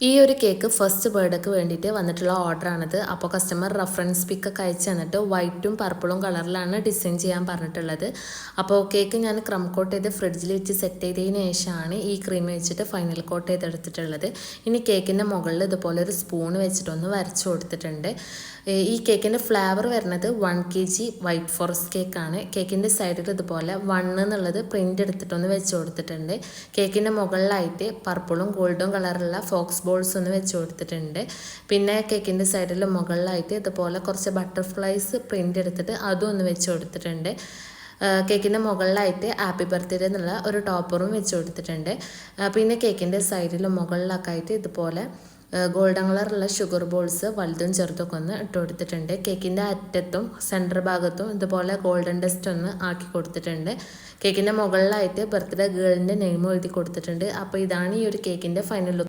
ഈ ഒരു cake first ബർത്ത്ഡേക്ക് വേണ്ടിയിട്ട് വന്നിട്ടുള്ള ഓർഡറാണിത് അപ്പോൾ കസ്റ്റമർ റെഫറൻസ് പിക്കൊക്കെ അയച്ചു തന്നിട്ട് വൈറ്റും പർപ്പിളും കളറിലാണ് ഡിസൈൻ ചെയ്യാൻ പറഞ്ഞിട്ടുള്ളത്. അപ്പോൾ കേക്ക് ഞാൻ ക്രം കോട്ട് ചെയ്ത് ഫ്രിഡ്ജിൽ വെച്ച് സെറ്റ് ചെയ്തതിന് ശേഷമാണ് ഈ ക്രീം വെച്ചിട്ട് ഫൈനൽ കോട്ട് ചെയ്തെടുത്തിട്ടുള്ളത്. ഇനി കേക്കിന്റെ മുകളിൽ ഇതുപോലെ ഒരു സ്പൂൺ വെച്ചിട്ടൊന്ന് വരച്ചു കൊടുത്തിട്ടുണ്ട്. ഈ കേക്കിന്റെ ഫ്ലേവർ വരുന്നത് one K G white forest കേക്കാണ് കേക്കിന്റെ സൈഡിൽ ഇതുപോലെ വൺ എന്നുള്ളത് പ്രിന്റ് എടുത്തിട്ടൊന്ന് വെച്ച് കൊടുത്തിട്ടുണ്ട്. കേക്കിന്റെ മുകളിലായിട്ട് പർപ്പിളും ഗോൾഡും കളറുള്ള ഫോക്സ് ബോൾസ് ഒന്ന് വെച്ച് കൊടുത്തിട്ടുണ്ട്. പിന്നെ കേക്കിന്റെ സൈഡിൽ മുകളിലായിട്ട് ഇതുപോലെ കുറച്ച് ബട്ടർഫ്ലൈസ് പ്രിന്റ് എടുത്തിട്ട് അതും ഒന്ന് വെച്ച് കൊടുത്തിട്ടുണ്ട്. കേക്കിന്റെ മുകളിലായിട്ട് ഹാപ്പി ബർത്ത്ഡേ എന്നുള്ള ഒരു ടോപ്പറും വെച്ച് കൊടുത്തിട്ടുണ്ട്. പിന്നെ കേക്കിന്റെ സൈഡിൽ മുകളിലൊക്കെ ആയിട്ട് ഇതുപോലെ ഗോൾഡൻ കളറുള്ള ഷുഗർ ബോൾസ് വലുതും ചെറുതൊക്കെ ഒന്ന് ഇട്ട് കൊടുത്തിട്ടുണ്ട്. കേക്കിന്റെ അറ്റത്തും സെന്റർ ഭാഗത്തും ഇതുപോലെ ഗോൾഡൻ ഡസ്റ്റ് ഒന്ന് ആക്കി കൊടുത്തിട്ടുണ്ട്. കേക്കിന്റെ മുകളിലായിട്ട് ബർത്ത്ഡേ ഗേളിന്റെ നെയിം എഴുതി കൊടുത്തിട്ടുണ്ട്. അപ്പോൾ ഇതാണ് ഈ ഒരു കേക്കിന്റെ ഫൈനൽ ലുക്ക്